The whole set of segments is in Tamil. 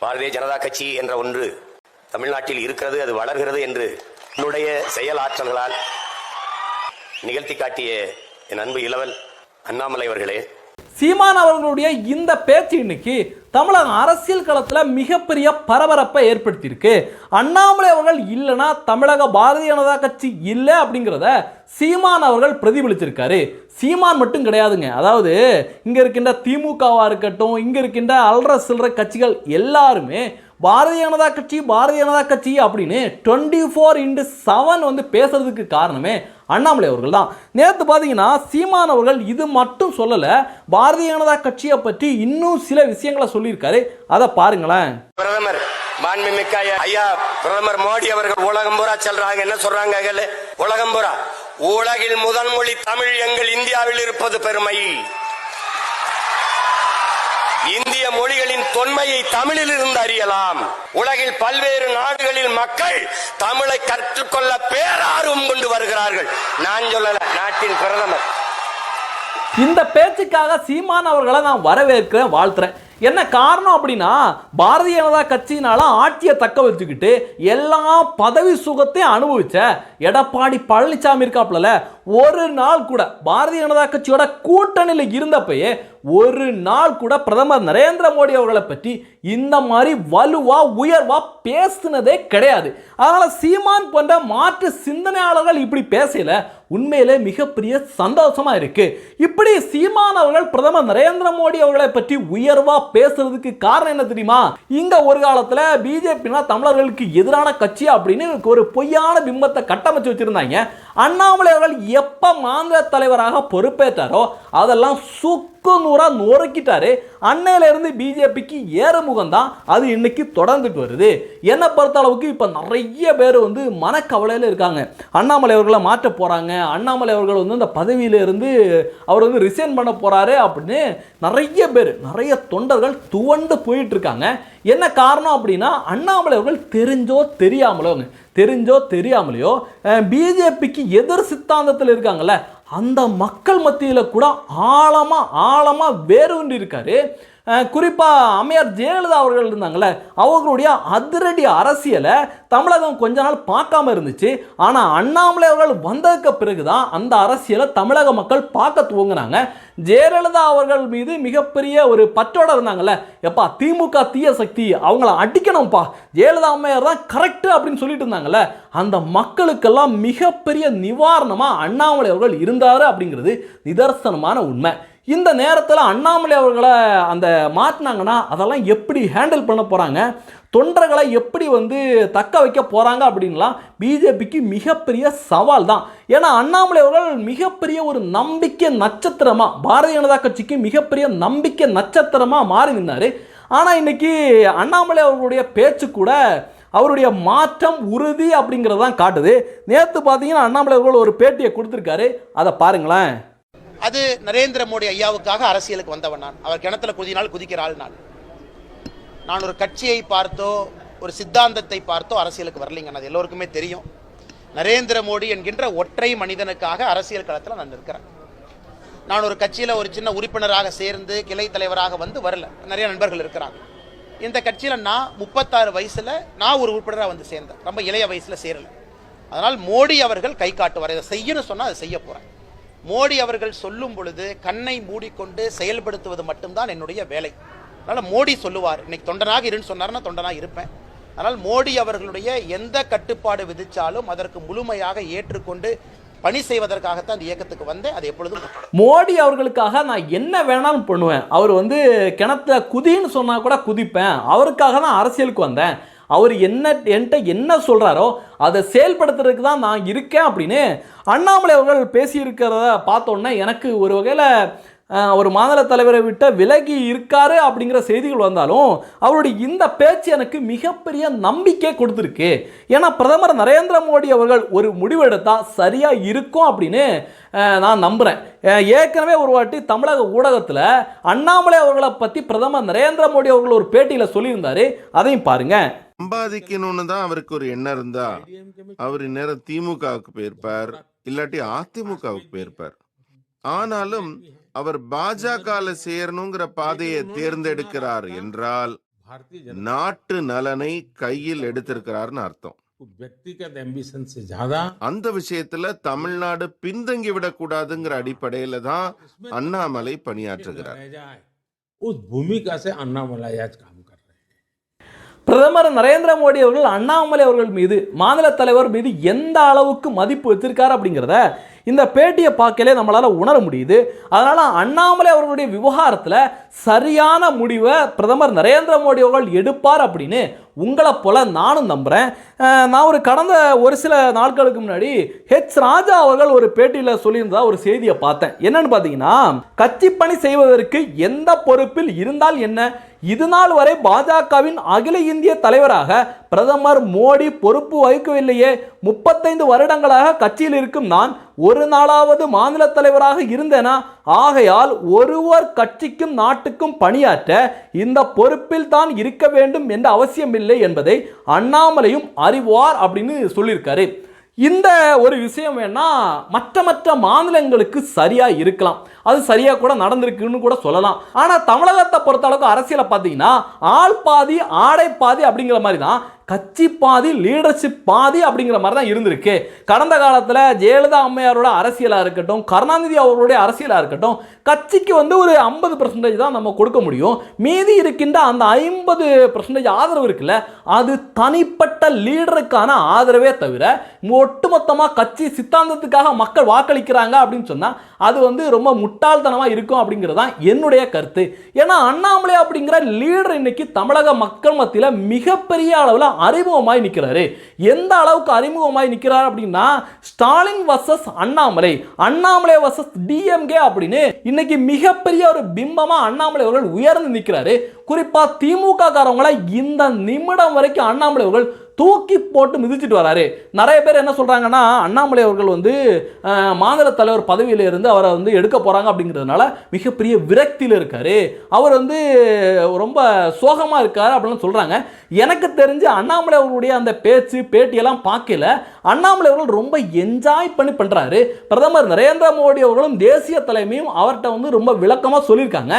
பாரதிய ஜனதா கட்சி என்ற ஒன்று தமிழ்நாட்டில் இருக்கிறது அது வளர்கிறது என்று என்னுடைய செயல் ஆற்றல்களால் நிகழ்த்தி காட்டிய என் அன்பு இளவல் அண்ணாமலை அவர்களே சீமான் அவர்களுடைய இந்த பேச்சு இன்னைக்கு தமிழக அரசியல் களத்தில் மிகப்பெரிய பரபரப்பை ஏற்படுத்தியிருக்கு. அண்ணாமலை அவர்கள் இல்லைன்னா தமிழக பாரதிய ஜனதா கட்சி இல்லை அப்படிங்கிறத சீமான் அவர்கள் பிரதிபலிச்சிருக்காரு. சீமான் மட்டும் கிடையாதுங்க. அதாவது இங்கே இருக்கின்ற திமுகவாக இருக்கட்டும் இங்கே இருக்கின்ற அல்ற சில்லற கட்சிகள் எல்லாருமே பாரதிய ஜனதா கட்சி பாரதிய ஜனதா கட்சி அப்படின்னு டுவெண்ட்டி ஃபோர் இன்டு செவன் வந்து பேசுறதுக்கு காரணமே அண்ணாமலை அவர்கள் தான் நேற்று பார்த்தீங்கன்னா சீமான் அவர்கள் இது மட்டும் சொல்லலை பாரதிய ஜனதா கட்சியை பற்றி இன்னும் சில விஷயங்களை சொல்லியிருக்காரு. அதை பாருங்களேன். பிரதமர் மாண்புமிக்க ஐயா- ஐயா பிரதமர் மோடி அவர்கள் உலகம் பூரா செல்றாங்க. என்ன சொல்றாங்க உலகம் பூரா. உலகில் முதல் மொழி தமிழ் எங்கள் இந்தியாவில் இருப்பது பெருமை. இந்திய மொழிகளின் தொன்மையை தமிழில் இருந்து அறியலாம். உலகில் பல்வேறு நாடுகளில் மக்கள் தமிழை கற்றுக்கொள்ள பேரார்வம் கொண்டு வருகிறார்கள். நான் சொல்லல நாட்டின் பிரதமர். இந்த பேச்சுக்காக சீமான் அவர்களை நான் வரவேற்கிறேன் வாழ்த்துறேன். என்ன காரணம் அப்படின்னா பாரதிய ஜனதா கட்சியினால ஆட்சியை தக்க வச்சுக்கிட்டு எல்லா பதவி சுகத்தையும் அனுபவிச்ச எடப்பாடி பழனிசாமி இருக்காப்புல ஒரு நாள் கூட பாரதிய ஜனதா கட்சியோட கூட்டணியில் இருந்தப்பயே ஒரு நாள் கூட பிரதமர் நரேந்திர மோடி அவர்களை பற்றி இந்த மாதிரி வலுவா உயர்வா பேசுனதே கிடையாது. அதனால சீமான் போன்ற மாற்று சிந்தனையாளர்கள் இப்படி பேசல உண்மையிலே மிகப்பெரிய சந்தோஷமாக இருக்குது இப்படி சீமான் அவர்கள் பிரதமர் நரேந்திர மோடி அவர்களை பற்றி உயர்வாக பேசுறதுக்கு காரணம் என்ன தெரியுமா? இங்கே ஒரு காலத்தில் பிஜேபினா தமிழர்களுக்கு எதிரான கட்சி அப்படின்னு ஒரு பொய்யான பிம்பத்தை கட்டமைச்சு வச்சிருந்தாங்க. அண்ணாமலை அவர்கள் எப்போ மாநில தலைவராக பொறுப்பேற்றாரோ அதெல்லாம் சுக்கு நூறா நொறுக்கிட்டாரு அன்னையிலேருந்து பிஜேபிக்கு பிஜேபிக்கு ஏறுமுகம் தான் அது இன்னைக்கு தொடர்ந்துட்டு வருது. என்னை பொறுத்த அளவுக்கு இப்போ நிறைய பேர் வந்து மனக்கவலையில இருக்காங்க. அண்ணாமலை அவர்களை மாற்ற போகிறாங்க அண்ணாமலை அவர்கள் வந்து அந்த பதவியில இருந்து அவர் வந்து ரிசைன் பண்ண போகிறாரு அப்படின்னு நிறைய பேர் நிறைய தொண்டர்கள் துவண்டு போயிட்டு இருக்காங்க. என்ன காரணம் அப்படின்னா அண்ணாமலை அவர்கள் தெரிஞ்சோ தெரியாமலோங்க தெரிஞ்சோ தெரியாமலையோ பிஜேபிக்கு எதிர் சித்தாந்தத்தில் இருக்காங்கல்ல அந்த மக்கள் மத்தியில் கூட ஆழமாக ஆழமாக வேரூன்றி இருக்காரு குறிப்பாக அமையார் அம்மையார் ஜெயலலிதா அவர்கள் இருந்தாங்கல்ல அவர்களுடைய அதிரடி அரசியலை தமிழகம் கொஞ்ச நாள் பார்க்காம இருந்துச்சு. ஆனால் அண்ணாமலை அவர்கள் வந்ததுக்கு பிறகுதான் அந்த அரசியலை தமிழக மக்கள் பார்க்க துவங்கினாங்க. ஜெயலலிதா அவர்கள் மீது மிகப்பெரிய ஒரு பற்றோட இருந்தாங்கல்ல. எப்பா திமுக தீய சக்தி அவங்கள அடிக்கணும்ப்பா. ஜெயலலிதா அம்மையார் தான் கரெக்டு அப்படின்னு சொல்லிட்டு இருந்தாங்கல்ல. அந்த மக்களுக்கெல்லாம் மிகப்பெரிய நிவாரணமாக அண்ணாமலை அவர்கள் இருந்தார் அப்படிங்கிறது நிதர்சனமான உண்மை. இந்த நேரத்தில் அண்ணாமலை அவர்களை அந்த மாற்றினாங்கன்னா அதெல்லாம் எப்படி ஹேண்டில் பண்ண போகிறாங்க தொண்டர்களை எப்படி வந்து தக்க வைக்க போகிறாங்க அப்படின்லாம் பிஜேபிக்கு மிகப்பெரிய சவால் தான் ஏன்னா அண்ணாமலை அவர்கள் மிகப்பெரிய ஒரு நம்பிக்கை நட்சத்திரமாக பாரதிய ஜனதா கட்சிக்கு மிகப்பெரிய நம்பிக்கை நட்சத்திரமாக மாறி நின்னார். ஆனால் இன்றைக்கி அண்ணாமலை அவர்களுடைய பேச்சு கூட அவருடைய மாற்றம் உறுதி அப்படிங்கிறது தான் காட்டுது. நேற்று பார்த்தீங்கன்னா அண்ணாமலை அவர்கள் ஒரு பேட்டியை கொடுத்துருக்காரு. அதை பாருங்களேன். அது நரேந்திர மோடி ஐயாவுக்காக அரசியலுக்கு வந்தவன் நான். அவர் கிணத்துல குதினால் குதிக்கிற ஆள் நான். நான் ஒரு கட்சியை பார்த்தோ ஒரு சித்தாந்தத்தை பார்த்தோ அரசியலுக்கு வரலைங்க. அது எல்லோருக்குமே தெரியும். நரேந்திர மோடி என்கின்ற ஒற்றை மனிதனுக்காக அரசியல் களத்தில் நான் நிற்கிறேன். நான் ஒரு கட்சியில் ஒரு சின்ன உறுப்பினராக சேர்ந்து கிளை தலைவராக வந்து வரல. நிறைய நண்பர்கள் இருக்கிறாங்க. இந்த கட்சியில் நான் முப்பத்தாறு வயசில் நான் ஒரு உறுப்பினராக வந்து சேர்ந்தேன். ரொம்ப இளைய வயசில் சேரலை. அதனால் மோடி அவர்கள் கை காட்டுவார். இதை செய்யணும்னு சொன்னால் அதை செய்ய போகிறேன் மோடி அவர்கள் சொல்லும் பொழுது கண்ணை மூடிக்கொண்டு செயல்படுத்துவது மட்டும்தான் என்னுடைய வேலை. அதனால் மோடி சொல்லுவார் இன்னைக்கு தொண்டனாக இருன்னு சொன்னார்னா தொண்டனாக இருப்பேன். அதனால் மோடி அவர்களுடைய எந்த கட்டுப்பாடு விதித்தாலும் அதற்கு முழுமையாக ஏற்றுக்கொண்டு பணி செய்வதற்காகத்தான் அந்த இயக்கத்துக்கு வந்தேன். அது எப்பொழுதும் மோடி அவர்களுக்காக நான் என்ன வேணாலும் பண்ணுவேன். அவர் வந்து கிணத்துல குதின்னு சொன்னால் கூட குதிப்பேன். அவருக்காக தான் அரசியலுக்கு வந்தேன். அவர் என்ன என்கிட்ட என்ன சொல்கிறாரோ அதை செயல்படுத்துறதுக்கு தான் நான் இருக்கேன் அப்படின்னு அண்ணாமலை அவர்கள் பேசியிருக்கிறத பார்த்தோன்னே எனக்கு ஒரு வகையில் அவர் மாநில தலைவரை விட்ட விலகி இருக்காரு அப்படிங்கிற செய்திகள் வந்தாலும் அவருடைய இந்த பேச்சு எனக்கு மிகப்பெரிய நம்பிக்கை கொடுத்துருக்கு. ஏன்னா பிரதமர் நரேந்திர மோடி அவர்கள் ஒரு முடிவெடுத்தால் சரியாக இருக்கும் அப்படின்னு நான் நம்புறேன். ஏற்கனவே ஒரு வாட்டி தமிழக ஊடகத்தில் அண்ணாமலை அவர்களை பற்றி பிரதமர் நரேந்திர மோடி அவர்கள் ஒரு பேட்டியில் சொல்லியிருந்தாரு. அதையும் பாருங்க. சம்பாதிக்கணும்னு தான் அவருக்கு ஒரு எண்ணம் இருந்தா அவர் இந்நேரம் திமுகவுக்கு போயிருப்பார் இல்லாட்டி அதிமுகவுக்கு போயிருப்பார். ஆனாலும் அவர் பாஜகல சேரணுங்கிற பாதையை தேர்ந்தெடுக்கிறார் என்றால் நாட்டு நலனை கையில் எடுத்திருக்கிறார்னு அர்த்தம். அந்த விஷயத்துல தமிழ்நாடு பின்தங்கி விடக்கூடாதுங்கிற அடிப்படையில தான் அண்ணாமலை பணியாற்றுகிறார். பிரதமர் நரேந்திர மோடி அவர்கள் அண்ணாமலை அவர்கள் மீது மாநில தலைவர் மீது எந்த அளவுக்கு மதிப்பு வச்சிருக்காரு அப்படிங்கிறத இந்த பேட்டியை பார்க்கலே நம்மளால் உணர முடியுது. அதனால் அண்ணாமலை அவர்களுடைய விவகாரத்தில் சரியான முடிவை பிரதமர் நரேந்திர மோடி அவர்கள் எடுப்பார் அப்படின்னு உங்களை போல நானும் நம்புகிறேன் நான் ஒரு கடந்த ஒரு சில நாட்களுக்கு முன்னாடி ஹெச் ராஜா அவர்கள் ஒரு பேட்டியில் சொல்லியிருந்தா ஒரு செய்தியை பார்த்தேன். என்னன்னு பார்த்தீங்கன்னா கட்சி பணி செய்வதற்கு எந்த பொறுப்பில் இருந்தால் என்ன? இதுநாள் வரை பாஜகவின் அகில இந்திய தலைவராக பிரதமர் மோடி பொறுப்பு வகிக்கவில்லையே. முப்பத்தைந்து வருடங்களாக கட்சியில் இருக்கும் நான் ஒரு நாளாவது மாநில தலைவராக இருந்தேனா? ஆகையால் ஒருவர் கட்சிக்கும் நாட்டுக்கும் பணியாற்ற இந்த பொறுப்பில் தான் இருக்க வேண்டும் என்ற அவசியமில்லை என்பதை அண்ணாமலையும் அறிவார் அப்படின்னு சொல்லியிருக்காரு. இந்த ஒரு விஷயம் வேணா மற்ற மற்ற மாநிலங்களுக்கு சரியா இருக்கலாம். அது சரியாக கூட நடந்திருக்குன்னு கூட சொல்லலாம். ஆனால் தமிழகத்தை பொறுத்த அளவுக்கு அரசியலை பார்த்தீங்கன்னா ஆள் பாதி ஆடை பாதி அப்படிங்கிற மாதிரி தான் கட்சி பாதி லீடர்ஷிப் பாதி அப்படிங்கிற மாதிரி தான் இருந்திருக்கு. கடந்த காலத்தில் ஜெயலலிதா அம்மையாரோட அரசியலாக இருக்கட்டும் கருணாநிதி அவர்களுடைய அரசியலாக இருக்கட்டும் கட்சிக்கு வந்து ஒரு ஐம்பது பர்சன்டேஜ் தான் நம்ம கொடுக்க முடியும். மீதி இருக்கின்ற அந்த ஐம்பது பர்சன்டேஜ் ஆதரவு இருக்குல்ல அது தனிப்பட்ட லீடருக்கான ஆதரவே தவிர ஒட்டுமொத்தமாக கட்சி சித்தாந்தத்துக்காக மக்கள் வாக்களிக்கிறாங்க அப்படின்னு சொன்னால் அது வந்து ரொம்ப முட்டாள்தனமாக இருக்கும் அப்படிங்கிறது தான் என்னுடைய கருத்து. ஏன்னா அண்ணாமலை அப்படிங்கிற லீடர் இன்னைக்கு தமிழக மக்கள் மத்தியில் மிகப்பெரிய அளவில் அறிமுகமாய் நிற்கிறாரு எந்த அளவுக்கு அறிமுகமாய் நிற்கிறார் அப்படின்னா Stalin versus Annamalai Annamalai versus DMK அப்படின்னு இன்னைக்கு மிகப்பெரிய ஒரு பிம்பமா அண்ணாமலை அவர்கள் உயர்ந்து நிற்கிறாரு குறிப்பா திமுக காரவங்களை இந்த நிமிடம் வரைக்கும் அண்ணாமலை அவர்கள் தூக்கி போட்டு மிதிச்சிட்டு வராரு. நிறைய பேர் என்ன சொல்கிறாங்கன்னா அண்ணாமலை அவர்கள் வந்து மாநில தலைவர் பதவியில இருந்து அவரை வந்து எடுக்க போகிறாங்க அப்படிங்கிறதுனால மிகப்பெரிய விரக்தியில் இருக்காரு. அவர் வந்து ரொம்ப சோகமாக இருக்கார் அப்படின்னு சொல்கிறாங்க எனக்கு தெரிஞ்சு அண்ணாமலை அவர்களுடைய அந்த பேச்சு பேட்டியெல்லாம் பார்க்கல. அண்ணாமலை அவர்கள் ரொம்ப என்ஜாய் பண்ணி பண்ணுறாரு பிரதமர் நரேந்திர மோடி அவர்களும் தேசிய தலைமையும் அவர்கிட்ட வந்து ரொம்ப விளக்கமாக சொல்லியிருக்காங்க.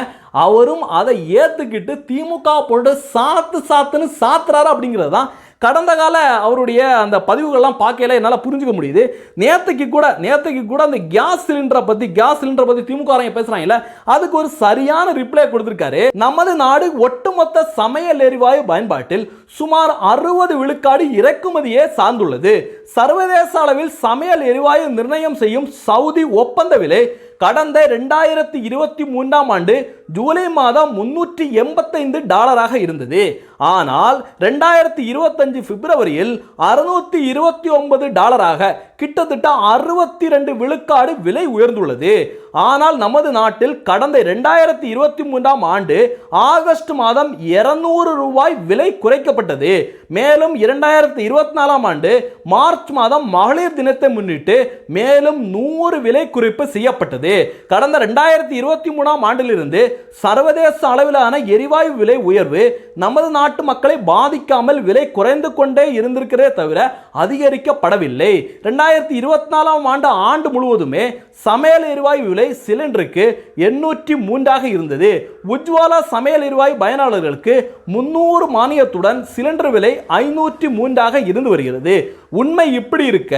அவரும் அதை ஏற்றுக்கிட்டு திமுக போட்டு சாத்து சாத்துன்னு சாத்துறாரு அப்படிங்கிறது தான் கடந்த கால அவருடைய அந்த பதிவுகள்லாம் பார்க்கல என்னால் புரிஞ்சுக்க முடியுது. நேற்றுக்கு கூட நேற்றுக்கு கூட அந்த கேஸ் சிலிண்டரை பற்றி கேஸ் சிலிண்டரை பற்றி திமுக பேசுகிறாங்கல்ல அதுக்கு ஒரு சரியான ரிப்ளை கொடுத்துருக்காரு. நமது நாடு ஒட்டுமொத்த சமையல் எரிவாயு பயன்பாட்டில் சுமார் அறுபது விழுக்காடு இறக்குமதியே சார்ந்துள்ளது. சர்வதேச அளவில் சமையல் எரிவாயு நிர்ணயம் செய்யும் சவுதி ஒப்பந்த விலை கடந்த ரெண்டாயிரத்தி இருபத்தி மூன்றாம் ஆண்டு ஜூலை மாதம் முன்னூற்றி எண்பத்தைந்து டாலராக இருந்தது. ஆனால் ரெண்டாயிரத்தி இருபத்தஞ்சு பிப்ரவரியில் அறுநூத்தி இருபத்தி ஒன்பது டாலராக கிட்டத்தட்ட அறுபத்தி ரெண்டு விழுக்காடு விலை உயர்ந்துள்ளது. ஆனால் நமது நாட்டில் கடந்த ரெண்டாயிரத்தி இருபத்தி மூன்றாம் ஆண்டு ஆகஸ்ட் மாதம் இருநூறு ரூபாய் விலை குறைக்கப்பட்டது. மேலும் இரண்டாயிரத்தி இருபத்தி நாலாம் ஆண்டு மார்ச் மாதம் மகளிர் தினத்தை முன்னிட்டு மேலும் நூறு விலை குறிப்பு செய்யப்பட்டது. கடந்த ரெண்டாயிரத்தி இருபத்தி மூணாம் ஆண்டிலிருந்து சர்வதேச அளவிலான எரிவாயு விலை உயர்வு நமது நாட்டு மக்களை பாதிக்காமல் விலை குறைந்து கொண்டே இருந்திருக்கிறதே தவிர அதிகரிக்கப்படவில்லை. ரெண்டாயிரத்தி இருபத்தி நாலாம் ஆண்டு ஆண்டு முழுவதுமே சமையல் எரிவாயு விலை சிலிண்டருக்கு எண்ணூற்றி மூன்றாக இருந்தது. உஜ்வாலா சமையல் எரிவாயு பயனாளர்களுக்கு முன்னூறு மானியத்துடன் சிலிண்டர் விலை ஐநூற்றி மூன்றாக இருந்து வருகிறது. உண்மை இப்படி இருக்க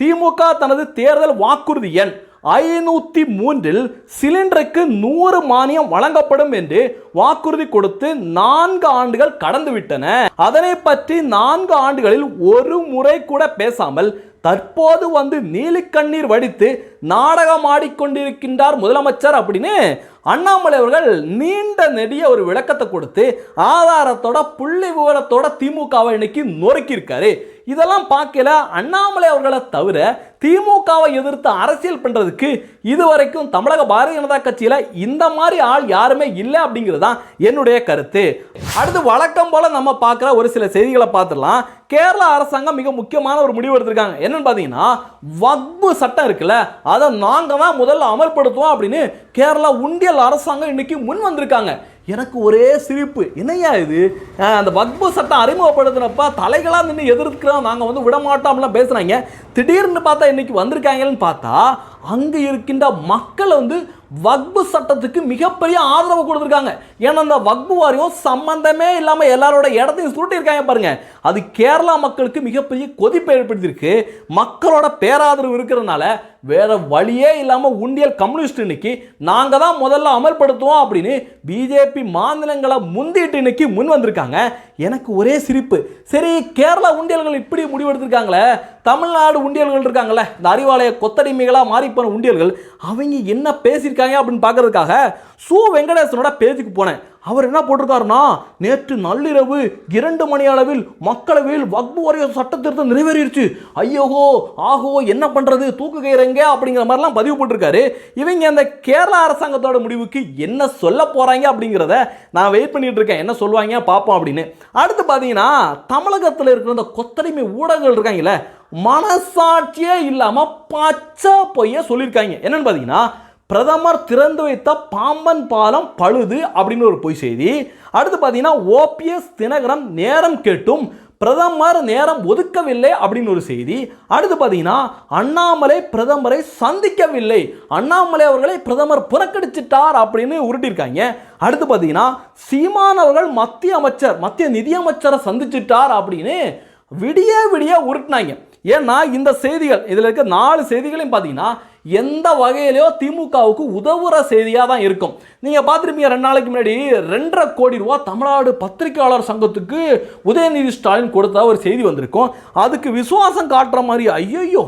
திமுக தனது தேர்தல் வாக்குறுதி எண் ஐநூத்தி மூன்றில் சிலிண்டருக்கு நூறு மானியம் வழங்கப்படும் என்று வாக்குறுதி கொடுத்து நான்கு ஆண்டுகள் கடந்து விட்டன அதனை பற்றி நான்கு ஆண்டுகளில் ஒரு முறை கூட பேசாமல் தற்போது வந்து நீலிக்கண்ணீர் வடித்து நாடகம் ஆடிக்கொண்டிருக்கின்றார் முதலமைச்சர் அப்படின்னு அண்ணாமலை அவர்கள் நீண்ட நெடிய ஒரு விளக்கத்தை கொடுத்து ஆதாரத்தோட புள்ளி விவரத்தோட திமுகவை இன்னைக்கு நொறுக்கியிருக்காரு. இதெல்லாம் பார்க்கல. அண்ணாமலை அவர்களை தவிர திமுகவை எதிர்த்து அரசியல் பண்ணுறதுக்கு இதுவரைக்கும் தமிழக பாரதிய ஜனதா கட்சியில் இந்த மாதிரி ஆள் யாருமே இல்லை அப்படிங்கிறது தான் என்னுடைய கருத்து. அடுத்து வழக்கம் போல் நம்ம பார்க்குற ஒரு சில செய்திகளை பார்த்துடலாம். கேரளா அரசாங்கம் மிக முக்கியமான ஒரு முடிவு எடுத்திருக்காங்க. என்னன்னு பார்த்தீங்கன்னா வக்பு சட்டம் இருக்குல்ல அதை நாங்கள் தான் முதல்ல அமல்படுத்துவோம் அப்படின்னு கேரளா உண்டியல் அரசாங்கம் இன்னைக்கு முன் வந்திருக்காங்க. எனக்கு ஒரே சிரிப்பு. என்னையா இது? அந்த வக்பு சட்டம் அறிமுகப்படுத்தினப்பா தலைகளாக நின்று எதிர்க்கிறோம் நாங்கள் வந்து விடமாட்டோம்லாம் பேசுகிறாங்க திடீர்னு பார்த்தா இன்றைக்கி வந்திருக்காங்கன்னு பார்த்தா அங்கே இருக்கின்ற மக்கள் வந்து வக்பு சட்டத்துக்கு மிகப்பெரிய ஆதரவு கொடுத்துருக்காங்க. ஏன்னா அந்த வக்பு வாரியம் சம்மந்தமே இல்லாமல் எல்லாரோட இடத்தையும் சுருட்டியிருக்காங்க பாருங்கள் அது கேரளா மக்களுக்கு மிகப்பெரிய கொதிப்பை ஏற்படுத்தியிருக்கு. மக்களோட பேராதரவு இருக்கிறதுனால வேற வழியே இல்லாமல் உண்டியல் கம்யூனிஸ்ட் இன்னைக்கு நாங்கள் தான் முதல்ல அமல்படுத்துவோம் அப்படின்னு பிஜேபி மாநிலங்களை முந்திட்டு இன்னைக்கு முன் வந்திருக்காங்க. எனக்கு ஒரே சிரிப்பு. சரி கேரளா உண்டியல்கள் இப்படி முடிவெடுத்திருக்காங்களே? தமிழ்நாடு உண்டியல்கள் இருக்காங்களே இந்த அறிவாலய கொத்தடிமைகளாக மாறிப்போன உண்டியல்கள் அவங்க என்ன பேசியிருக்காங்க அப்படின்னு பார்க்கறதுக்காக சு வெங்கடேசனோட பேஜுக்கு போனேன். அவர் என்ன போட்டிருக்காருன்னா நேற்று நள்ளிரவு இரண்டு மணி அளவில் மக்களவையில் வக்பு வாரிய சட்ட திருத்தம் நிறைவேறிடுச்சு ஐயோகோ ஆகோ என்ன பண்ணுறது தூக்கு கயிறங்க அப்படிங்கிற மாதிரிலாம் பதிவு போட்டிருக்காரு. இவங்க அந்த கேரளா அரசாங்கத்தோட முடிவுக்கு என்ன சொல்ல போகிறாங்க அப்படிங்கிறத நான் வெயிட் பண்ணிட்டு இருக்கேன். என்ன சொல்லுவாங்க பார்ப்போம் அப்படின்னு. அடுத்து பார்த்தீங்கன்னா தமிழகத்தில் இருக்கிற இந்த கொத்தடிமை ஊடகங்கள் இருக்காங்கல்ல மனசாட்சியே இல்லாமல் பச்சை பொய்ய சொல்லியிருக்காங்க. என்னன்னு பார்த்தீங்கன்னா பிரதமர் திறந்து வைத்த பாம்பன் பாலம் பழுது அப்படின்னு ஒரு பொய் செய்தி. அடுத்து பார்த்தீங்கன்னா ஓபிஎஸ் தினகரன் நேரம் கேட்டும் பிரதமர் நேரம் ஒதுக்கவில்லை அப்படின்னு ஒரு செய்தி. அடுத்து பார்த்தீங்கன்னா அண்ணாமலை பிரதமரை சந்திக்கவில்லை. அண்ணாமலை அவர்களை பிரதமர் புறக்கணிச்சிட்டார் அப்படின்னு உருட்டியிருக்காங்க. அடுத்து பார்த்தீங்கன்னா சீமான் அவர்கள் மத்திய அமைச்சர் மத்திய நிதியமைச்சரை சந்திச்சிட்டார் அப்படின்னு விடிய விடிய உருட்டினாங்க. ஏன்னா இந்த செய்திகள் இதில் இருக்க நாலு செய்திகளையும் பார்த்தீங்கன்னா எந்த வகையிலையோ திமுகவுக்கு உதவுற செய்தியாக தான் இருக்கும். நீங்கள் பார்த்துருப்பீங்க ரெண்டு நாளைக்கு முன்னாடி ரெண்டரை கோடி ரூபா தமிழ்நாடு பத்திரிகையாளர் சங்கத்துக்கு உதயநிதி ஸ்டாலின் கொடுத்த ஒரு செய்தி வந்திருக்கும். அதுக்கு விசுவாசம் காட்டுற மாதிரி ஐயோ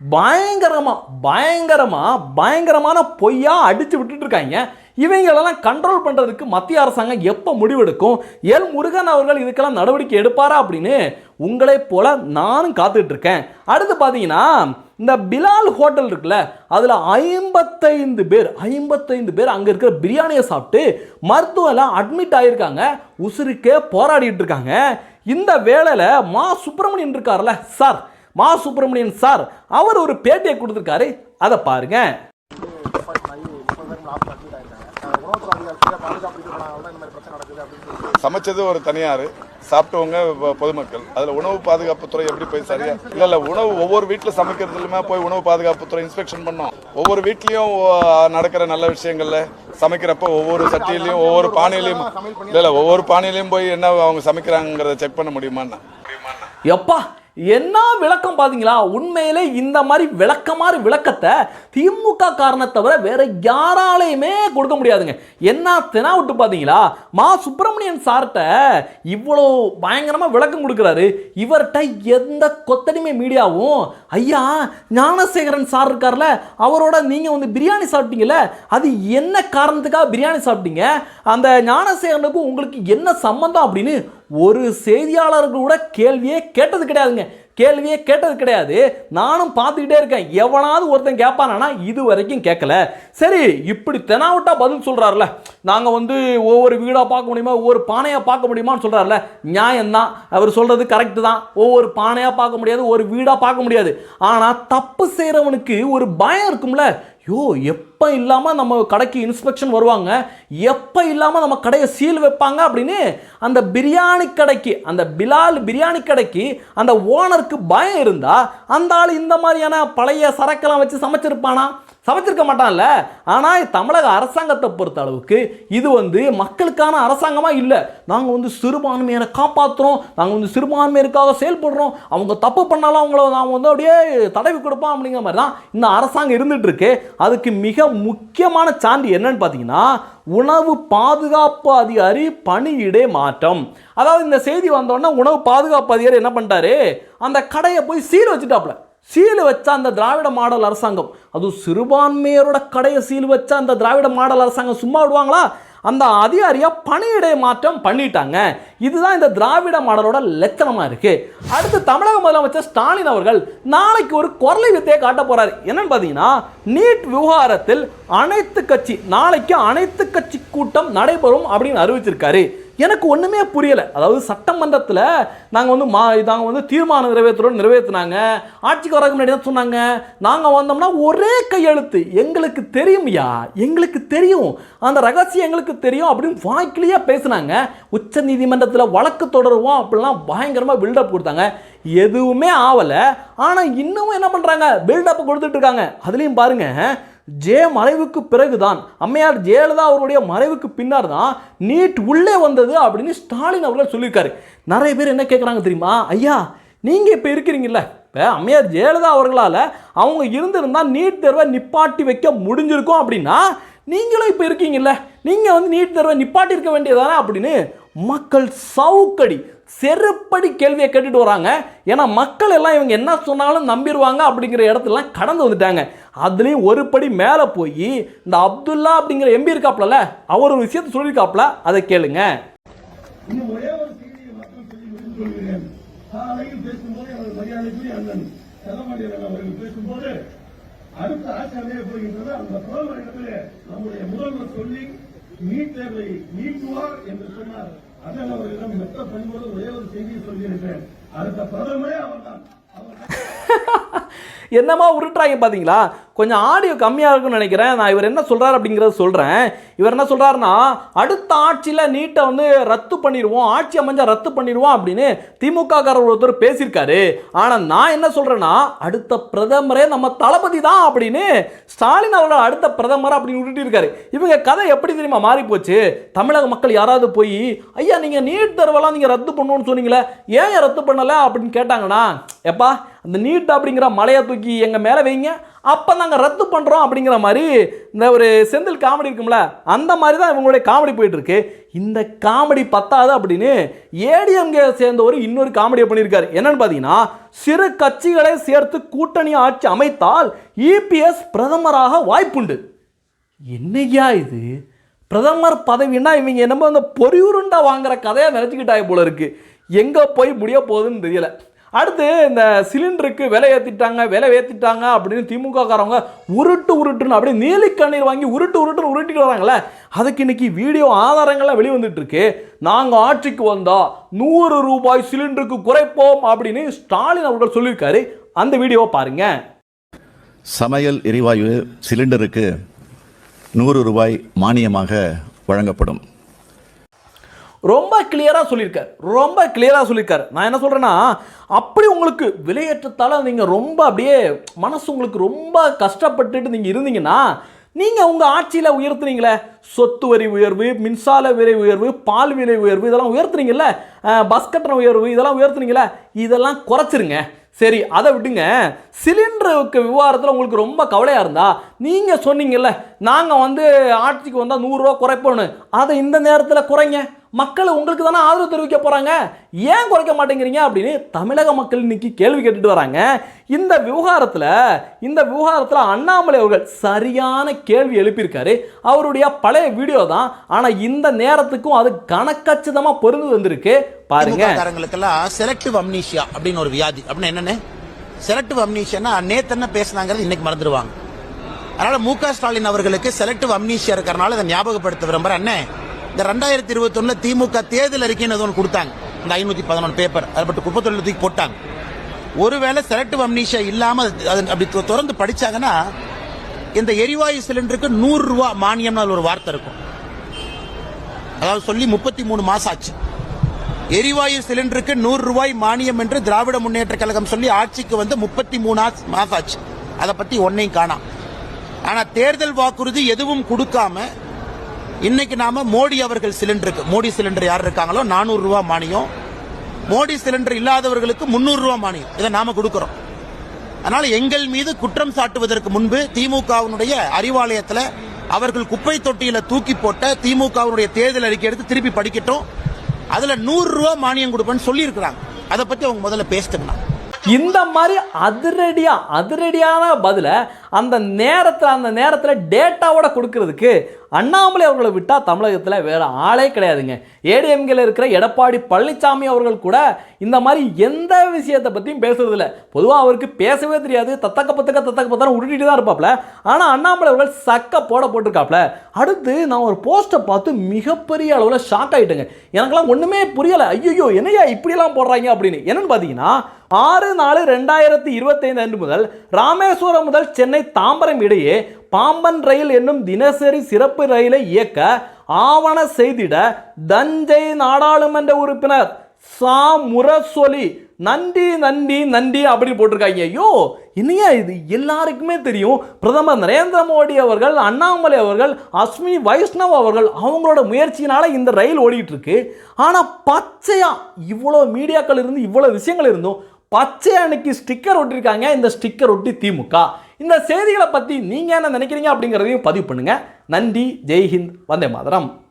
பயங்கரமாக பயங்கரமாக பயங்கரமான பொய்யாக அடித்து விட்டுட்டு இருக்காங்க. இவங்களெல்லாம் கண்ட்ரோல் பண்ணுறதுக்கு மத்திய அரசாங்கம் எப்போ முடிவெடுக்கும்? எல் முருகன் அவர்கள் இதுக்கெல்லாம் நடவடிக்கை எடுப்பாரா அப்படின்னு உங்களை போல நானும் காத்துட்டு இருக்கேன் அடுத்து பார்த்தீங்கன்னா இந்த பிலால் ஹோட்டல் இருக்குல்ல அதில் ஐம்பத்தைந்து பேர் ஐம்பத்தைந்து பேர் அங்கே இருக்கிற பிரியாணியை சாப்பிட்டு மருத்துவம்லாம் அட்மிட் ஆகியிருக்காங்க உசுருக்கே போராடிட்டு இருக்காங்க. இந்த வேலையில் மா சுப்பிரமணியன் இருக்கார்ல சார் மா சுப்பிரமணியன் சார் அவர் ஒரு பேட்டியை கொடுத்துருக்காரு. அதை பாருங்க. சமைச்சது ஒரு தனியார். சாப்பிட்டவங்க பொதுமக்கள். அதில் உணவு பாதுகாப்புத்துறை எப்படி போய் சரியா இல்லை இல்லை உணவு ஒவ்வொரு வீட்டில் சமைக்கிறதுலையுமே போய் உணவு பாதுகாப்புத்துறை இன்ஸ்பெக்ஷன் பண்ணோம். ஒவ்வொரு வீட்லேயும் நடக்கிற நல்ல விஷயங்கள்ல சமைக்கிறப்ப ஒவ்வொரு சட்டியிலையும் ஒவ்வொரு பானையிலையும் இல்லை இல்லை ஒவ்வொரு பானையிலையும் போய் என்ன அவங்க சமைக்கிறாங்கிறத செக் பண்ண முடியுமான்னா? எப்பா என்ன விளக்கம் பார்த்தீங்களா உண்மையிலே இந்த மாதிரி விளக்கமாறு விளக்கத்தை திமுக காரணத்தை தவிர வேற யாராலையுமே கொடுக்க முடியாதுங்க. என்ன தெனாவிட்டு பார்த்தீங்களா மா சுப்பிரமணியன் சார்கிட்ட இவ்வளோ பயங்கரமாக விளக்கம் கொடுக்குறாரு. இவர்கிட்ட எந்த கொத்தடிமை மீடியாவும் ஐயா ஞானசேகரன் சார் இருக்கார்ல அவரோட நீங்கள் வந்து பிரியாணி சாப்பிட்டீங்கல்ல அது என்ன காரணத்துக்காக பிரியாணி சாப்பிட்டீங்க? அந்த ஞானசேகரனுக்கும் உங்களுக்கு என்ன சம்மந்தம் அப்படின்னு ஒரு செய்தியாளர்கள் கூட கேள்வியே கேட்டது கிடையாதுங்க. கேள்வியே கேட்டது கிடையாது. நானும் பார்த்துக்கிட்டே இருக்கேன். எவனாவது ஒருத்தன் கேட்பானா இது வரைக்கும் கேட்கல. சரி இப்படி தெனாவிட்டா பதில் சொல்கிறாருல நாங்கள் வந்து ஒவ்வொரு வீடாக பார்க்க முடியுமா? ஒவ்வொரு பானையாக பார்க்க முடியுமான்னு சொல்கிறாருல நியாயம்தான். அவர் சொல்கிறது கரெக்டு தான். ஒவ்வொரு பானையாக பார்க்க முடியாது ஒரு வீடாக பார்க்க முடியாது. ஆனால் தப்பு செய்கிறவனுக்கு ஒரு பயம் இருக்கும்ல. யோ எப்போ இல்லாமல் நம்ம கடைக்கு இன்ஸ்பெக்ஷன் வருவாங்க? எப்போ இல்லாமல் நம்ம கடையை சீல் வைப்பாங்க அப்படின்னு அந்த பிரியாணி கடைக்கு அந்த பிலால் பிரியாணி கடைக்கு அந்த ஓனருக்கு பயம் இருந்தால் அந்த ஆள் இந்த மாதிரியான பழைய சரக்கெல்லாம் வச்சு சமைச்சிருப்பானா? சமைச்சிருக்க மாட்டான்ல. ஆனால் தமிழக அரசாங்கத்தை பொறுத்த அளவுக்கு இது வந்து மக்களுக்கான அரசாங்கமாக இல்லை. நாங்கள் வந்து சிறுபான்மையினரை காப்பாற்றுறோம் நாங்கள் வந்து சிறுபான்மையருக்காக செயல்படுறோம். அவங்க தப்பு பண்ணாலும் அவங்கள நாங்கள் வந்து அப்படியே தடவி கொடுப்போம் அப்படிங்கிற மாதிரி தான் இந்த அரசாங்கம் இருந்துகிட்ருக்கு அதுக்கு மிக முக்கியமான சான்று என்னன்னு பார்த்தீங்கன்னா உணவு பாதுகாப்பு அதிகாரி பணியிடை மாற்றம். அதாவது இந்த செய்தி வந்தோடனே உணவு பாதுகாப்பு அதிகாரி என்ன பண்ணிட்டாரு? அந்த கடையை போய் சீல் வச்சுட்டாப்ல சீல் வச்ச அந்த திராவிட மாடல் அரசாங்கம். அதுவும் சிறுபான்மையரோட கடையை சீல் வச்ச அந்த திராவிட மாடல் அரசாங்கம். சும்மா விடுவாங்களா? அந்த அதிகாரியாக பணியிடை மாற்றம் பண்ணிட்டாங்க. இதுதான் இந்த திராவிட மாடலோட லட்சணமாக இருக்குது அடுத்து தமிழக முதலமைச்சர் ஸ்டாலின் அவர்கள் நாளைக்கு ஒரு குரலை வித்தையை காட்ட போகிறார் என்னன்னு பார்த்தீங்கன்னா நீட் விவகாரத்தில் அனைத்து கட்சி நாளைக்கு அனைத்து கட்சி கூட்டம் நடைபெறும் அப்படின்னு அறிவிச்சிருக்காரு. எனக்கு ஒன்றுமே புரியலை. அதாவது சட்டமன்றத்தில் நாங்கள் வந்து மா நாங்கள் வந்து தீர்மானம் நிறைவேற்றுறோம் நிறைவேற்றினாங்க ஆட்சிக்கு வரக்கு முன்னாடி தான் சொன்னாங்க. நாங்கள் வந்தோம்னா ஒரே கையெழுத்து. எங்களுக்கு தெரியும்யா? எங்களுக்கு தெரியும். அந்த ரகசியம் எங்களுக்கு தெரியும் அப்படின்னு வாய்க்கிலேயே பேசுனாங்க. உச்ச நீதிமன்றத்தில் வழக்கு தொடருவோம் அப்படிலாம் பயங்கரமாக பில்டப் கொடுத்தாங்க. எதுவுமே ஆகலை ஆனால் இன்னமும் என்ன பண்ணுறாங்க பில்டப் கொடுத்துட்ருக்காங்க அதுலேயும் பாருங்கள் ஜே மறைவுக்கு பிறகுதான் அம்மையார் ஜெயலலிதா அவருடைய மறைவுக்கு பின்னர் தான் நீட் உள்ளே வந்தது அப்படின்னு ஸ்டாலின் அவர்கள் சொல்லியிருக்காரு. நிறைய பேர் என்ன கேட்குறாங்க தெரியுமா? ஐயா நீங்கள் இப்போ இருக்கிறீங்கல்ல இப்போ அம்மையார் ஜெயலலிதா அவர்களால் அவங்க இருந்திருந்தால் நீட் தேர்வை நிப்பாட்டி வைக்க முடிஞ்சிருக்கும் அப்படின்னா நீங்களும் இப்போ இருக்கீங்கல்ல நீங்கள் வந்து நீட் தேர்வை நிப்பாட்டி இருக்க வேண்டியதானே அப்படின்னு மக்கள் சவுக்கடி செருப்படி கேள்வியை கேட்டுட்டு வராங்க. ஏன்னா மக்கள் எல்லாம் இவங்க என்ன சொன்னாலும் நம்பிடுவாங்க அப்படிங்கிற இடத்துலலாம் கடந்து வந்துட்டாங்க. அதுலேயும் ஒரு படி மேலே போய் இந்த அப்துல்லா அப்படிங்கிற எம்பி இருக்காப்லல அவர் ஒரு விஷயத்த சொல்லியிருக்காப்ல அதை கேளுங்க. அடுத்த ஆட்சி அமைய போகின்றது அந்த பிரதமரிடத்திலே நம்முடைய முதல்வர் சொல்லி நீட் தேர்வை நீக்குவார் என்று சொன்னார். அண்ணன் அவர்களிடம் மெத்த பண்போது ஒரே ஒரு செய்தியை சொல்லியிருக்கிறேன். அடுத்த பிரதமரே அவர்தான். அவர் என்னமா உருட்டுறாங்க பார்த்தீங்களா கொஞ்சம் ஆடியோ கம்மியாக இருக்கும்னு நினைக்கிறேன். நான் இவர் என்ன சொல்கிறார் அப்படிங்கிறத சொல்கிறேன் இவர் என்ன சொல்கிறாருன்னா அடுத்த ஆட்சியில் நீட்டை வந்து ரத்து பண்ணிடுவோம் ஆட்சி அமைஞ்சால் ரத்து பண்ணிடுவோம் அப்படின்னு திமுக காரர் ஒருத்தர் பேசியிருக்காரு. ஆனால் நான் என்ன சொல்கிறேன்னா அடுத்த பிரதமரே நம்ம தளபதி தான் அப்படின்னு ஸ்டாலின் அவர்கள் அடுத்த பிரதமர் அப்படின்னு விட்டுட்டு இவங்க கதை எப்படி தெரியுமா மாறி போச்சு தமிழக மக்கள் யாராவது போய் ஐயா நீங்கள் நீட் தேர்வெல்லாம் நீங்கள் ரத்து பண்ணுவோன்னு சொன்னீங்களே ஏன் ரத்து பண்ணலை? அப்படின்னு கேட்டாங்கன்னா எப்பா அந்த நீட் அப்படிங்கிற மலையை தூக்கி எங்கள் மேலே வைங்க. அப்போ நாங்கள் ரத்து பண்ணுறோம் அப்படிங்கிற மாதிரி இந்த ஒரு செந்தில் காமெடி இருக்கும்ல அந்த மாதிரி தான் இவங்களுடைய காமெடி போயிட்டுருக்கு. இந்த காமெடி பத்தாது அப்படின்னு ஏடிஎம்கே சேர்ந்தவர் இன்னொரு காமெடியை பண்ணியிருக்காரு. என்னன்னு பார்த்தீங்கன்னா சிறு கட்சிகளை சேர்த்து கூட்டணி ஆட்சி அமைத்தால் இபிஎஸ் பிரதமராக வாய்ப்புண்டு. என்னையா இது? பிரதமர் பதவின்னா இவங்க என்னமோ அந்த பொறியுருண்டா வாங்குற கதையை நினச்சிக்கிட்டாங்க போல இருக்குது எங்கே போய் முடிய போகுதுன்னு தெரியலை. அடுத்து இந்த சிலிண்டருக்கு விலை ஏற்றிட்டாங்க விலை ஏற்றிட்டாங்க அப்படின்னு திமுக காரவங்க உருட்டு உருட்டுன்னு அப்படியே நீலிக்கண்ணீர் வாங்கி உருட்டு உருட்டுன்னு உருட்டிட்டு வராங்களே அதுக்கு இன்னைக்கு வீடியோ ஆதாரங்கள்லாம் வெளிவந்துட்டுருக்கு. நாங்கள் ஆட்சிக்கு வந்தால் நூறு ரூபாய் சிலிண்டருக்கு குறைப்போம் அப்படின்னு ஸ்டாலின் அவர்கள் சொல்லியிருக்காரு. அந்த வீடியோவை பாருங்க. சமையல் எரிவாயு சிலிண்டருக்கு நூறு ரூபாய் மானியமாக வழங்கப்படும். ரொம்ப கிளியராக சொல்லியிருக்கார். ரொம்ப கிளியராக சொல்லியிருக்கார். நான் என்ன சொல்கிறேன்னா அப்படி உங்களுக்கு விலையேற்றத்தால் நீங்கள் ரொம்ப அப்படியே மனசு உங்களுக்கு ரொம்ப கஷ்டப்பட்டுட்டு நீங்கள் இருந்தீங்கன்னா நீங்கள் உங்கள் ஆட்சியில் உயர்த்துனீங்களே சொத்து வரி உயர்வு மின்சார விலை உயர்வு பால் விலை உயர்வு இதெல்லாம் உயர்த்துனீங்கல்ல பஸ் கட்டண உயர்வு இதெல்லாம் உயர்த்துனீங்களே இதெல்லாம் குறைச்சிருங்க. சரி அதை விட்டுங்க. சிலிண்டருக்கு விவகாரத்தில் உங்களுக்கு ரொம்ப கவலையாக இருந்தா நீங்கள் சொன்னீங்கல்ல நாங்கள் வந்து ஆட்சிக்கு வந்தால் நூறுரூவா குறைப்போன்னு அதை இந்த நேரத்தில் குறைங்க. மக்கள் உங்களுக்கு தானே ஆதரவு தெரிவிக்க போகிறாங்க ஏன் குறைக்க மாட்டேங்கிறீங்க? அப்படின்னு தமிழக மக்கள் இன்னைக்கு கேள்வி கேட்டுட்டு வராங்க. இந்த விவகாரத்தில் இந்த விவகாரத்தில் அண்ணாமலை அவர்கள் சரியான கேள்வி எழுப்பியிருக்காரு. அவருடைய பழைய வீடியோ தான். ஆனால் இந்த நேரத்துக்கும் அது கணக்கச்சிதமாக பொருந்து வந்திருக்கு. பாருங்க. செலக்டிவ் அம்னீஷியா அப்படின்னு ஒரு வியாதி. அப்படின்னு என்னென்ன? செலக்டிவ் அம்னீஷியானா நேத்து என்ன பேசினாங்கிறது இன்னைக்கு மறந்துடுவாங்க. அதனால மு க ஸ்டாலின் அவர்களுக்கு செலக்டிவ் அம்னீஷியா இருக்கிறனால இதை ஞாபகப்படுத்த விரும்புறேன். அண்ணே இந்த ரெண்டாயிரத்தி இருபத்தி திமுக தேர்தல் அறிக்கைன்னு ஏதோ ஒன்று கொடுத்தாங்க. இந்த ஐநூத்தி பதினொன்று பேப்பர் அதை பட்டு குப்பத்தொழில் தூக்கி போட்டாங்க. ஒருவேளை செலக்டிவ் அம்னீஷியா இல்லாம அது- அது அப்படி தொடர்ந்து படிச்சாங்கன்னா இந்த எரிவாயு சிலிண்டருக்கு நூறு ரூபா மானியம்னு அதுல ஒரு வார்த்தை இருக்கும். அதாவது சொல்லி முப்பத்தி மூணு மாசம் ஆச்சு. எரிவாயு சிலிண்டருக்கு நூறு ரூபாய் மானியம் என்று திராவிட முன்னேற்ற கழகம் சொல்லி ஆட்சிக்கு வந்து முப்பத்தி மூணு மாசம் ஆச்சு. அதை பத்தி ஒன்னையும் காணாம் ஆனா தேர்தல் வாக்குறுதி எதுவும் கொடுக்காம இன்னைக்கு நாம மோடி அவர்கள் சிலிண்டருக்கு மோடி சிலிண்டர் யார் இருக்காங்களோ நானூறு ரூபா மானியம். மோடி சிலிண்டர் இல்லாதவர்களுக்கு முன்னூறு ரூபா மானியம். இதை நாம கொடுக்கிறோம். அதனால எங்கள் மீது குற்றம் சாட்டுவதற்கு முன்பு திமுகவினுடைய அறிவாலயத்தில் அவர்கள் குப்பை தொட்டியில தூக்கி போட்ட திமுகவினுடைய தேர்தல் அறிக்கை எடுத்து திருப்பி படிக்கட்டும். அதுல நூறு ரூபா மானியம் கொடுப்பேன்னு சொல்லி இருக்கிறாங்க அதை பத்தி அவங்க முதல்ல பேசிட்டோம்னா இந்த மாதிரி அதிரடியா அதிரடியான பதிலை அந்த நேரத்தில் அந்த நேரத்தில் டேட்டாவோட கொடுக்கறதுக்கு அண்ணாமலை அவர்களை விட்டால் தமிழகத்தில் வேறு ஆளே கிடையாதுங்க. ஏடிஎம்கேல இருக்கிற எடப்பாடி பழனிசாமி அவர்கள் கூட இந்த மாதிரி எந்த விஷயத்தை பற்றியும் பேசுறதில்ல. பொதுவாக அவருக்கு பேசவே தெரியாது. தத்தக்க பத்தக்க தத்தக்க பத்தன உருட்டிட்டு தான் இருப்பாப்ல. ஆனால் அண்ணாமலை அவர்கள் சக்க போட போட்டிருக்காப்ல. அடுத்து நான் ஒரு போஸ்ட்டை பார்த்து மிகப்பெரிய அளவில் ஷாக் ஆகிட்டேங்க எனக்கெல்லாம் ஒன்றுமே புரியலை. ஐயோ என்னையா இப்படியெல்லாம் போடுறாங்க அப்படின்னு. என்னென்னு பார்த்தீங்கன்னா ஆறு நாலு ரெண்டாயிரத்தி இருபத்தைந்து அன்று முதல் ராமேஸ்வரம் முதல் சென்னை தாம்பரம் இடையே பாம்பன் ரயில் என்னும் தினசரி சிறப்பு ரயிலை இயக்க ஆவண செய்திட தஞ்சை நாடாளுமன்ற உறுப்பினர் சா. முரசொலி நன்றி நன்றி நன்றி அப்படின்னு போட்டிருக்காங்க. ஐயோ என்னையா இது? எல்லாருக்குமே தெரியும். பிரதமர் நரேந்திர மோடி அவர்கள் அண்ணாமலை அவர்கள் அஸ்மி வைஷ்ணவ் அவர்கள் அவங்களோட முயற்சியினால இந்த ரயில் ஓடிட்டு இருக்கு. ஆனால் பச்சையா இவ்வளோ மீடியாக்கள் இருந்து இவ்வளோ விஷயங்கள் இருந்தும் பச்சை அன்னைக்கு ஸ்டிக்கர் ஒட்டியிருக்காங்க இந்த ஸ்டிக்கர் ஒட்டி திமுக. இந்த செய்திகளை பற்றி நீங்கள் என்ன நினைக்கிறீங்க அப்படிங்கிறதையும் பதிவு பண்ணுங்கள் நன்றி ஜெய்ஹிந்த் வந்தே மாதரம்.